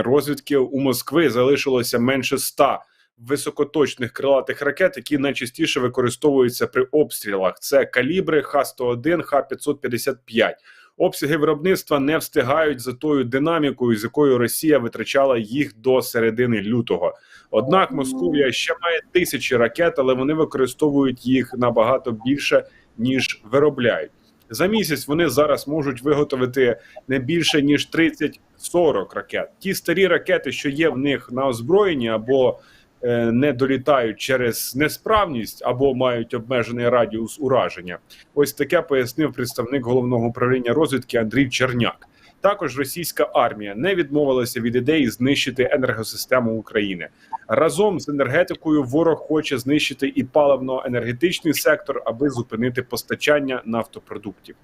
розвідки у Москви залишилося менше 100 високоточних крилатих ракет, які найчастіше використовуються при обстрілах. Це калібри Х-101, Х-555. Обсяги виробництва не встигають за тою динамікою, з якою Росія витрачала їх до середини лютого. Однак Московія ще має тисячі ракет, але вони використовують їх набагато більше ніж виробляють. За місяць вони зараз можуть виготовити не більше ніж 30-40 ракет. Ті старі ракети, що є в них на озброєнні, або е, не долітають через несправність, або мають обмежений радіус ураження. Ось таке пояснив представник головного управління розвідки Андрій Черняк. Також російська армія не відмовилася від ідеї знищити енергосистему України. Разом з енергетикою ворог хоче знищити і паливно-енергетичний сектор, аби зупинити постачання нафтопродуктів.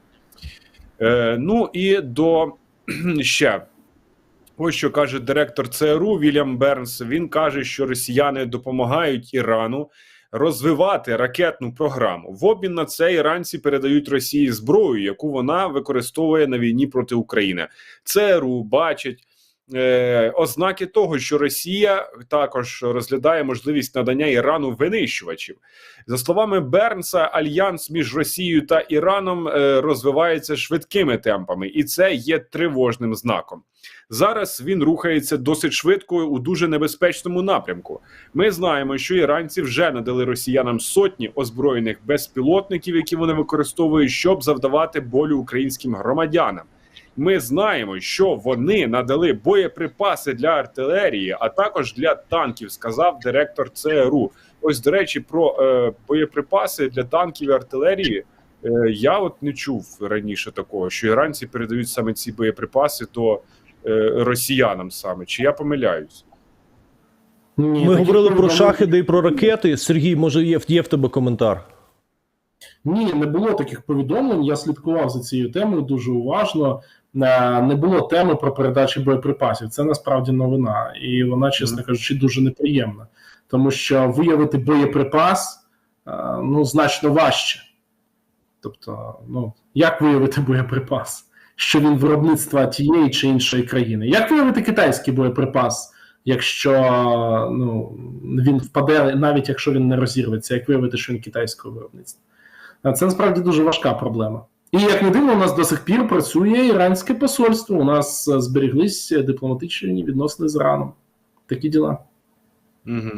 Е, ну і до ще ось що каже директор ЦРУ Вільям Бернс. Він каже, що росіяни допомагають Ірану розвивати ракетну програму. В обмін на це іранці передають Росії зброю, яку вона використовує на війні проти України. ЦРУ бачить. Е, ознаки того, що Росія також розглядає можливість надання Ірану винищувачів, за словами Бернса, альянс між Росією та Іраном е, розвивається швидкими темпами, і це є тривожним знаком. Зараз він рухається досить швидко у дуже небезпечному напрямку. Ми знаємо, що іранці вже надали росіянам сотні озброєних безпілотників, які вони використовують, щоб завдавати болю українським громадянам. Ми знаємо, що вони надали боєприпаси для артилерії, а також для танків, сказав директор ЦРУ. Ось до речі, про е, боєприпаси для танків і артилерії. Е, я от не чув раніше такого, що іранці передають саме ці боєприпаси до е, росіянам саме. Чи я помиляюсь? Ні, Ми говорили про повідомлень- і про ракети. Сергій, може, є, є в тебе коментар? Ні, не було таких повідомлень. Я слідкував за цією темою дуже уважно. Е, Не було теми про передачу боєприпасів. Це насправді новина, і вона, чесно кажучи, дуже неприємна, тому що виявити боєприпас е, ну значно важче. Тобто, ну як виявити боєприпас, що він виробництва тієї чи іншої країни? Як виявити китайський боєприпас, якщо ну він впаде, навіть якщо він не розірветься, як виявити, що він китайського виробництва? Це насправді дуже важка проблема. І як не дивно, у нас до сих пір працює іранське посольство. У нас збереглись дипломатичні відносини з Іраном. Такі діла. Угу.